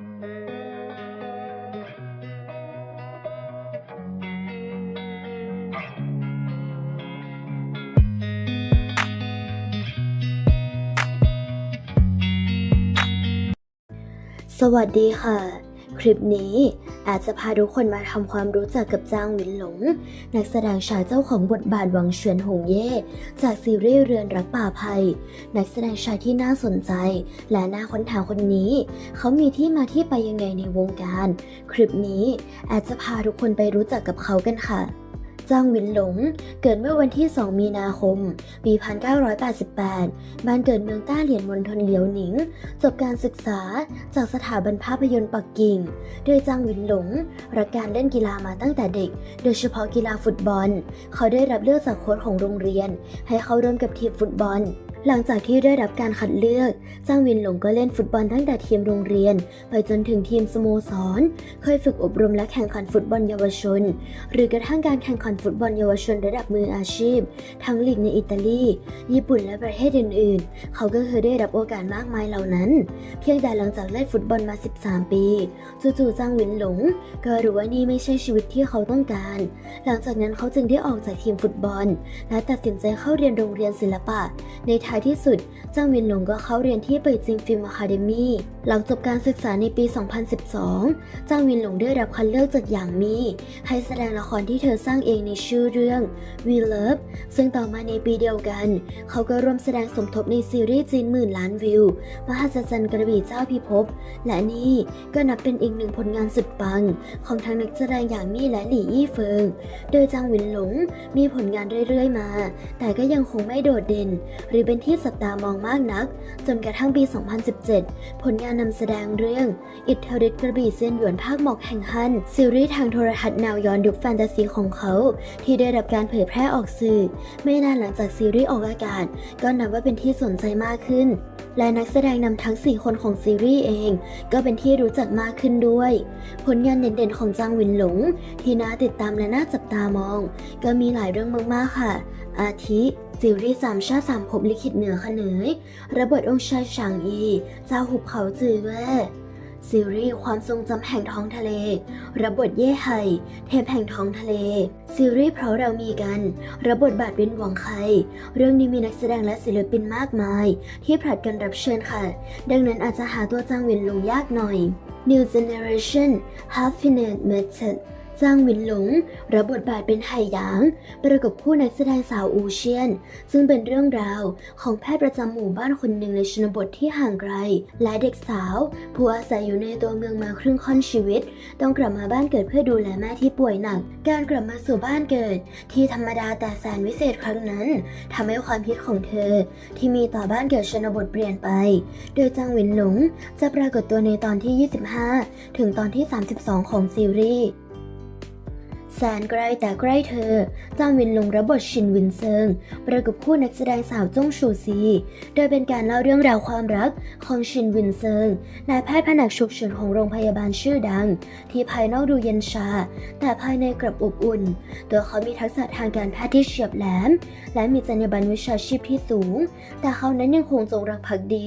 สวัสดีค่ะ คลิปนี้ อาจจะพาทุกคนมาทำความรู้จักกับจางหวินหลง นักแสดงชายเจ้าของบทบาทหวังเฉียนหงเย่จากซีรีส์เรือนรักป่าภัย นักแสดงชายที่น่าสนใจ และน่าค้นหาคนนี้ เขามีที่มาที่ไปยังไงในวงการ คลิปนี้อาจจะพาทุกคนไปรู้จักกับเขากันค่ะ จางหวินหลง เกิดเมื่อวันที่ 2 มีนาคม ปี 1988 บ้านเกิดเมืองต้าเหลียนมณฑลเหลียวหนิง จบการศึกษาจากสถาบันภาพยนตร์ปักกิ่ง โดยจางหวินหลง รักการเล่นกีฬามาตั้งแต่เด็ก โดยเฉพาะกีฬาฟุตบอล เขาได้รับเลือกจากโค้ชของโรงเรียน ให้เข้าร่วมกับทีมฟุตบอลหลังจากที่ได้รับการคัดเลือกจางวินหลงก็เล่นฟุตบอลตั้งแต่ทีมโรงเรียน ไปจนถึงทีมสโมสร เคยฝึกอบรมและแข่งขันฟุตบอลเยาวชน หรือกระทั่งการแข่งขันฟุตบอลเยาวชนระดับมืออาชีพ ทั้งลีกในอิตาลี ญี่ปุ่นและประเทศอื่น ๆ เขาก็เคยได้รับโอกาสมากมายเหล่านั้น เพียงแต่หลังจากเล่นฟุตบอลมา 13 ปี จู่ๆจางวินหลง ก็รู้ว่านี่ไม่ใช่ชีวิตที่เขาต้องการ หลังจากนั้นเขาจึงได้ออกจากทีมฟุตบอล และตัดสินใจเข้าเรียนโรงเรียนศิลปะในท้ายที่สุดจางวินหลงก็เข้าเรียนที่เป่ยจิงฟิล์มอะคาเดมีหลังจบการศึกษาในปี 2012จางวินหลงได้รับคัดเลือกจากหยางมีให้แสดงละครที่เธอสร้างเองในชื่อเรื่อง We Love ซึ่งต่อมาในปีเดียวกัน เขาก็ร่วมแสดงสมทบในซีรีส์จีนหมื่นล้านวิว มหัศจรรย์กระบี่เจ้าพิภพ และนี่ก็นับเป็นอีกหนึ่งผลงานสุดปัง ของทั้งนักแสดงอย่างมี่และหลี่ยี่เฟิง โดยจางหวินหลงมีผลงานเรื่อยๆมา แต่ก็ยังคงไม่โดดเด่น หรือเป็นที่สบตามองมากนัก จนกระทั่งปี 2017 ผลงานนำแสดงเรื่อง อิทธิฤทธิ์กระบี่เซียนหยวนภาคหมอกแห่งฮันซีรีส์ทางโทรทัศน์แนวย้อนยุคแฟนตาซีของเขา ที่ได้รับการเผยแพร่ออกสื่อ ไม่นานหลังจากซีรีส์ออกอากาศ ก็นับว่าเป็นที่สนใจมากขึ้น และนักแสดงนำทั้ง 4 คนของซีรีส์เอง ก็เป็นที่รู้จักมากขึ้นด้วย ผลงานเด่นๆของจางวินหลง ที่น่าติดตามและน่าจับตามอง ก็มีหลายเรื่องมากๆค่ะ อาทิ ซีรีส์สามชาติสามภพลิขิตเหนือขเนยระเบิดองค์ชายฉางอีเจ้าหุบเขาจือแว่ซีรีส์ความทรงจำแห่งท้องทะเล ระบทเย่ไห่เทพแห่งท้องทะเล ซีรีส์เพราะเรามีกัน ระบทบาทเป็นหวังไคเรื่องนี้มีนักแสดงและศิลปินมากมาย ที่ผลัดกันรับเชิญค่ะ ดังนั้นอาจจะหาตัวจางหวินลงยากหน่อย New Generation Half Finite Method จางวินหลงรับบทบาทเป็นไห่หยาง ประกบคู่นักแสดงสาวอูเชียน ซึ่งเป็นเรื่องราวของแพทย์ประจำหมู่บ้านคนหนึ่งในชนบทที่ห่างไกล และเด็กสาว ผู้อาศัยอยู่ในตัวเมืองมาครึ่งค่อนชีวิต ต้องกลับมาบ้านเกิดเพื่อดูแลแม่ที่ป่วยหนัก การกลับมาสู่บ้านเกิด ที่ธรรมดาแต่แสนวิเศษครั้งนั้นทำให้ความคิดของเธอ ที่มีต่อบ้านเกิดชนบทเปลี่ยนไป โดยจางวินหลงจะปรากฏตัวในตอนที่ 25 ถึงตอนที่ 32 ของซีรีส์ แสนไกลแต่ใกล้เธอ จางวินลงรับบทชินวินเซิง ประกบคู่นักแสดงสาวจงชูซี โดยเป็นการเล่าเรื่องราวความรักของชินวินเซิง นายแพทย์แผนกฉุกเฉินของโรงพยาบาลชื่อดัง ที่ภายนอกดูเย็นชา แต่ภายในกลับอบอุ่น ตัวเขามีทักษะทางการแพทย์ที่เฉียบแหลม และมีจรรยาบรรณวิชาชีพที่สูง แต่เขานั้นยังคงจงรักภักดี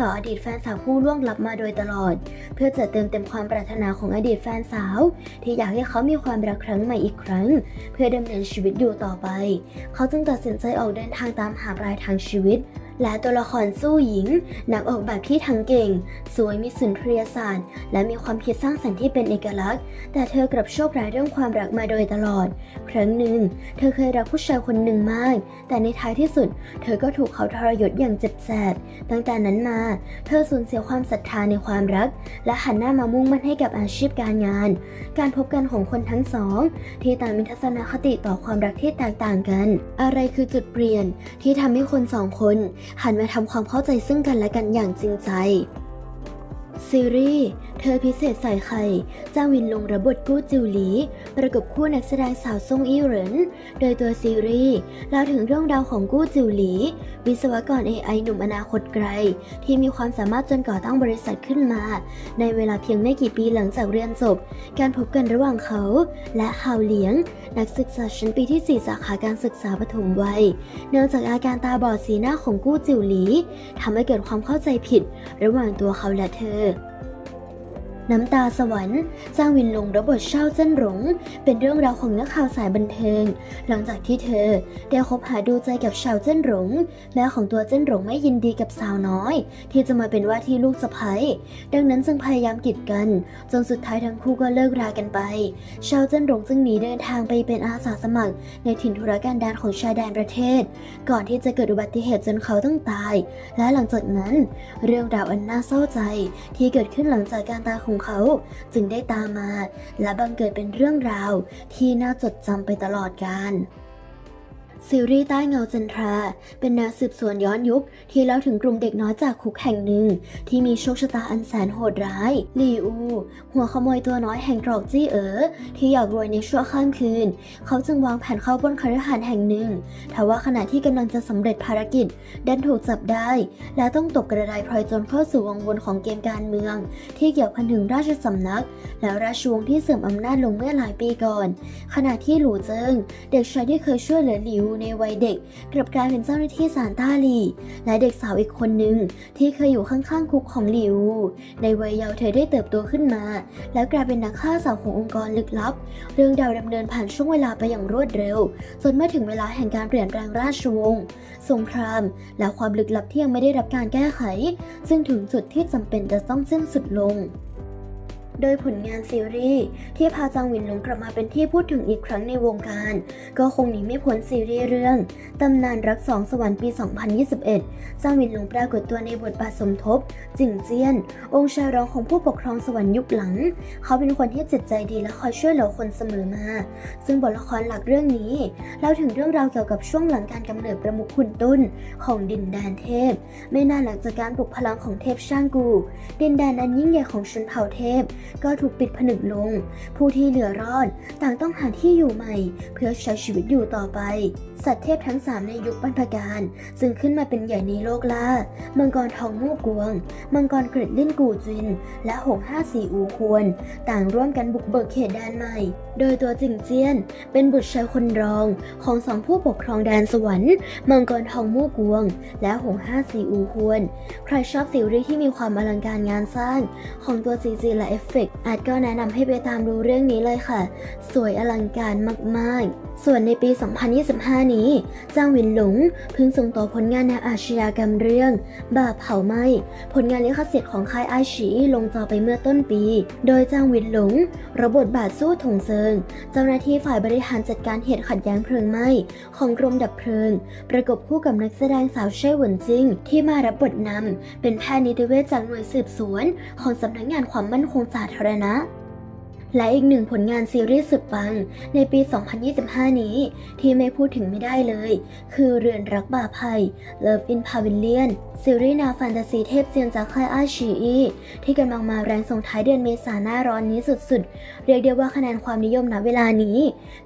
ต่ออดีตแฟนสาวผู้ล่วงลับมาโดยตลอด เพื่อจะเติมเต็มความปรารถนาของอดีตแฟนสาว ที่อยากให้เขามีความรักครั้งใหม่อีกครั้ง เพื่อดำเนินชีวิตอยู่ต่อไป เขาจึงตัดสินใจออกเดินทางตามหาปลายทางชีวิต และตัวละครสู้หญิง นักออกแบบที่ทั้งเก่ง สวยมีสุนทรียศาสตร์ และมีความคิดสร้างสรรค์ที่เป็นเอกลักษณ์ แต่เธอกลับโชคร้ายเรื่องความรักมาโดยตลอด ครั้งหนึ่ง เธอเคยรักผู้ชายคนหนึ่งมาก แต่ในท้ายที่สุด เธอก็ถูกเขาทรยศอย่างเจ็บแสบตั้งแต่นั้นมา เธอสูญเสียความศรัทธาในความรัก และหันหน้ามามุ่งมั่นให้กับอาชีพการงาน การพบกันของคนทั้งสอง ที่ต่างมีทัศนคติต่อความรักที่แตกต่างกัน อะไรคือจุดเปลี่ยนที่ทำให้คนสองคนหันมาทำความเข้าใจซึ่งกันและกันอย่างจริงใจ ซีรีส์ เธอพิเศษใส่ไข่จ้างวินลงระบทกู้จิวหลี ประกบคู่นักแสดงสาวซงอี้เหริน โดยตัวซีรีส์เล่าถึงเรื่องราวของกู้จิวหลี วิศวกร AI หนุ่มอนาคตไกล ที่มีความสามารถจนก่อตั้งบริษัทขึ้นมา ในเวลาเพียงไม่กี่ปีหลังจากเรียนจบ การพบกันระหว่างเขา และฮาวเหลียง นักศึกษาชั้นปีที่ 4 สาขาการศึกษาปฐมวัย เนื่องจากอาการตาบอดสีหน้าของกู้จิวหลีทำให้เกิดความเข้าใจผิด ระหว่างตัวเขาและเธอ น้ำตาสวรรค์จ้างวินลงรับบทเช่าเจิ้นหลง เป็นเรื่องราวของนักข่าวสายบันเทิง หลังจากที่เธอได้คบหาดูใจกับชาวเจิ้นหลง แม่ของตัวเจิ้นหลงไม่ยินดีกับสาวน้อย ที่จะมาเป็นว่าที่ลูกสะใภ้ดังนั้นจึงพยายามกีดกัน จนสุดท้ายทั้งคู่ก็เลิกรากันไป ชาวเจิ้นหลงจึงหนีเดินทางไปเป็นอาสาสมัคร ในถิ่นธุรกันดารของชายแดนประเทศ ก่อนที่จะเกิดอุบัติเหตุจนเขาต้องตาย และหลังจากนั้น เรื่องราวอันน่าเศร้าใจที่เกิดขึ้นหลังจากการตายของเขาจึงได้ตามมา และบังเกิดเป็นเรื่องราวที่น่าจดจำไปตลอดกาล ซีรีส์ใต้เงาจันทรา เป็นแนวสืบสวนย้อนยุค ที่เล่าถึงกลุ่มเด็กน้อยจากคุกแห่งหนึ่ง ที่มีโชคชะตาอันแสนโหดร้ายลีอู หัวขโมยตัวน้อยแห่งตรอกจี้เอ๋อที่อยากรวยในชั่วข้ามคืน เขาจึงวางแผนเข้าปล้นคฤหาสน์แห่งหนึ่งทว่าขณะที่กำลังจะสำเร็จภารกิจ ดันถูกจับได้ และต้องตกกระไดพลอยจนเข้าสู่วงวนของเกมการเมือง ที่เกี่ยวพันถึงราชสำนัก และราชวงศ์ที่เสื่อมอำนาจลงเมื่อหลายปีก่อน ขณะที่หลู่เจิงเด็กชายที่เคยช่วยเหลือหลิวในวัยเด็กกลับกลายเป็นเจ้าหน้าที่ศาลต้าหลี และเด็กสาวอีกคนหนึ่งที่เคยอยู่ข้างๆคุกของหลิว ในวัยเยาว์เธอได้เติบโตขึ้นมา แล้วกลายเป็นนักฆ่าสาวขององค์กรลึกลับ เรื่องราวดำเนินผ่านช่วงเวลาไปอย่างรวดเร็วจนเมื่อถึงเวลาแห่งการเปลี่ยนแปลงราชวงศ์สงคราม และความลึกลับที่ยังไม่ได้รับการแก้ไข ซึ่งถึงจุดที่จำเป็นจะต้องสิ้นสุดลง โดยผลงานซีรีส์ที่พาจางหวินหลงกลับมาเป็นที่พูดถึงอีกครั้งในวงการ ก็คงหนีไม่พ้นซีรีส์เรื่อง ตำนานรักสองสวรรค์ปี 2021 จางหวินหลงปรากฏตัวในบทบาทสมทบ จิงเจียน องค์ชายรองของผู้ปกครองสวรรค์ยุคหลัง เขาเป็นคนที่จิตใจดีและคอยช่วยเหลือคนเสมอมา ซึ่งบทละครหลักเรื่องนี้เล่าถึงเรื่องราวเกี่ยวกับช่วงหลังการกำเนิดประมุขขุนตุ้นของดินแดนเทพ ไม่นานหลังจากการปลุกพลังของเทพช่างกู ดินแดนอันยิ่งใหญ่ของชนเผ่าเทพก็ถูกปิดผนึกลง ผู้ที่เหลือรอดต่างต้องหาที่อยู่ใหม่ เพื่อใช้ชีวิตอยู่ต่อไป สัตว์เทพทั้งสามในยุคปัญพการซึ่งขึ้นมาเป็นใหญ่ในโลกล่า มังกรทองมูกกวง มังกรเกร็ดลิ้นกูจิน และหงห้าสีอูควรต่างร่วมกันบุกเบิกเขตแดนใหม่ โดยตัวจิงเจียน เป็นบุตรชายคนรองของสองผู้ปกครองแดนสวรรค์ มังกรทองมูกกวง และหงห้าสีอูควรใครชอบซีรีส์ที่มีความอลังการงานสร้างของตัว CG และเอฟฟกต์อาจก็แนะนำให้ไปตามดูเรื่องนี้เลยค่ะ สวยอลังการมาก ๆ ส่วนในปี 2025 นี้จางหวินหลงเพิ่งส่งต่อผลงานแนวอาชญากรรมเรื่อง บาปเผาไหม้ ผลงานลิขสิทธิ์ของค่ายไอชีลงจอไปเมื่อต้นปี โดยจางหวินหลงรับบทบาทสู้ถงเซิง เจ้าหน้าที่ฝ่ายบริหารจัดการเหตุขัดแย้งเพลิงไหม้ของกรมดับเพลิง ประกบคู่กับนักแสดงสาวเช่หวนจิงที่มารับบทนำเป็นแพทย์นิติเวชจากหน่วยสืบสวน ของสำนักงานความมั่นคงสาธารณะ และอีกหนึ่งผลงานซีรีส์สุดปังในปี 2025 นี้ ที่ไม่พูดถึงไม่ได้เลย คือเรือนรักบาภัย Love in Pavilion ซีรีส์แนวแฟนตาซีเทพเจียนจากค่ายอาชีอีที่กำลังมาแรงส่งท้ายเดือนเมษาหน้าร้อนนี้สุดๆ เรียกได้ว่าคะแนนความนิยมณเวลานี้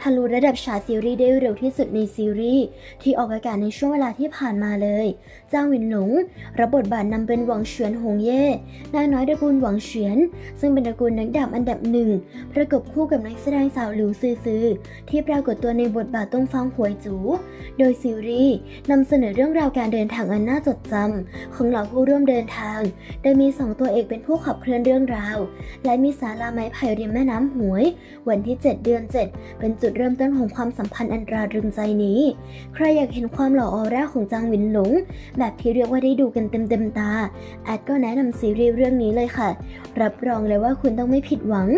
ทะลุระดับฉายซีรีส์ได้เร็วที่สุดในซีรีส์ที่ออกอากาศในช่วงเวลาที่ผ่านมาเลยจ้างวินหลงรับบทบาทนำเป็นหวังเฉียนหงเย่นางน้อยตระกูลหวังเฉียน ซึ่งเป็นตระกูลนักดาบอันดับหนึ่งประกบคู่กับนักแสดงสาวหลิวซือซือที่ปรากฏตัวในบทบาทต้งฟังหวยจู โดยซีรีส์นำเสนอเรื่องราวการเดินทางอันน่าจดจำของเหล่าผู้ร่วมเดินทาง โดยมีสองตัวเอกเป็นผู้ขับเคลื่อนเรื่องราว และมีสาราไม้ไผ่ริมแม่น้ำหวย วันที่ 7 เดือน 7 เป็นจุดเริ่มต้นของความสัมพันธ์อันตรารึงใจนี้ ใครอยากเห็นความหล่อออร่าของจางหวินหลง แบบที่เรียกว่าได้ดูกันเต็มเต็มตาแอดก็แนะนำซีรีส์เรื่องนี้เลยค่ะ รับรองเลยว่าคุณต้องไม่ผิดหวัง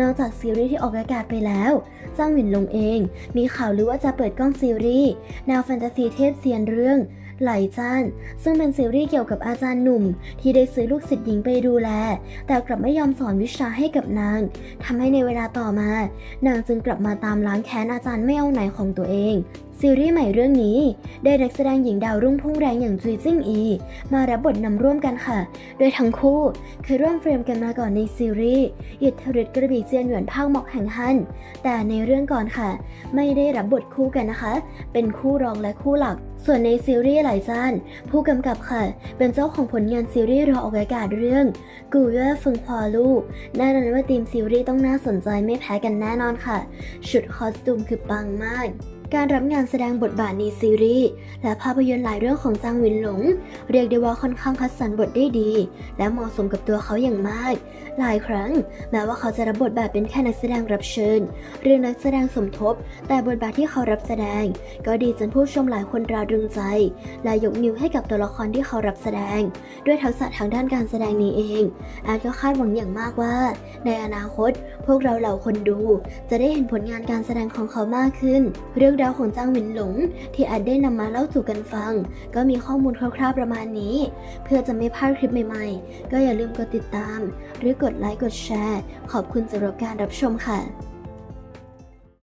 นอกจากซีรีส์ที่ออกอากาศไปแล้วจ้างหวินลงเอง มีข่าวหรือว่าจะเปิดกล้องซีรีส์แนวแฟนตาซีเทพเซียนเรื่องไหลจ้าน ซึ่งเป็นซีรีส์เกี่ยวกับอาจารย์หนุ่ม ที่ได้ซื้อลูกศิษย์หญิงไปดูแล แต่กลับไม่ยอมสอนวิชาให้กับนางทำให้ในเวลาต่อมา นางจึงกลับมาตามล้างแค้นอาจารย์ไม่เอาไหนของตัวเอง ซีรีส์ใหม่เรื่องนี้ได้นักแสดงหญิงดาวรุ่งพุ่งแรงอย่างจุยจิ้งอี มารับบทนำร่วมกันค่ะ โดยทั้งคู่เคยร่วมเฟรมกันมาก่อนในซีรีส์อิทธิฤทธิ์กระบี่เจียนหยวนภาคหมอกแห่งฮั่นแต่ในเรื่องก่อนค่ะ ไม่ได้รับบทคู่กันนะคะ เป็นคู่รองและคู่หลัก ส่วนในซีรีส์หลายจานผู้กำกับค่ะ เป็นเจ้าของผลงานซีรีส์รอออกอากาศเรื่องกูเย่ฟึงควาลูแน่นอนว่าทีมซีรีส์ต้องน่าสนใจไม่แพ้กันแน่นอนค่ะ ชุดคอสตูมคือปังมาก การรับงานแสดงบทบาทในซีรีส์และภาพยนตร์หลายเรื่องของจางวินหลง เรียกได้ว่าค่อนข้างคัดสรรบทได้ดี และเหมาะสมกับตัวเขาอย่างมาก หลายครั้ง แม้ว่าเขาจะรับบทบาทเป็นแค่นักแสดงรับเชิญ หรือนักแสดงสมทบ แต่บทบาทที่เขารับแสดง ก็ดีจนผู้ชมหลายคนตราตรึงใจ และยกนิ้วให้กับตัวละครที่เขารับแสดง ด้วยทักษะทางด้านการแสดงนี้เองแอดก็คาดหวังอย่างมากว่า ในอนาคต พวกเราเหล่าคนดู จะได้เห็นผลงานการแสดงของเขามากขึ้น เรื่องราวของจางหวินหลงที่อาจได้นำมาเล่าสู่กันฟัง ก็มีข้อมูลคร่าวๆประมาณนี้ เพื่อจะไม่พลาดคลิปใหม่ๆ ก็อย่าลืมกดติดตาม หรือกดไลค์กดแชร์ ขอบคุณสำหรับการรับชมค่ะ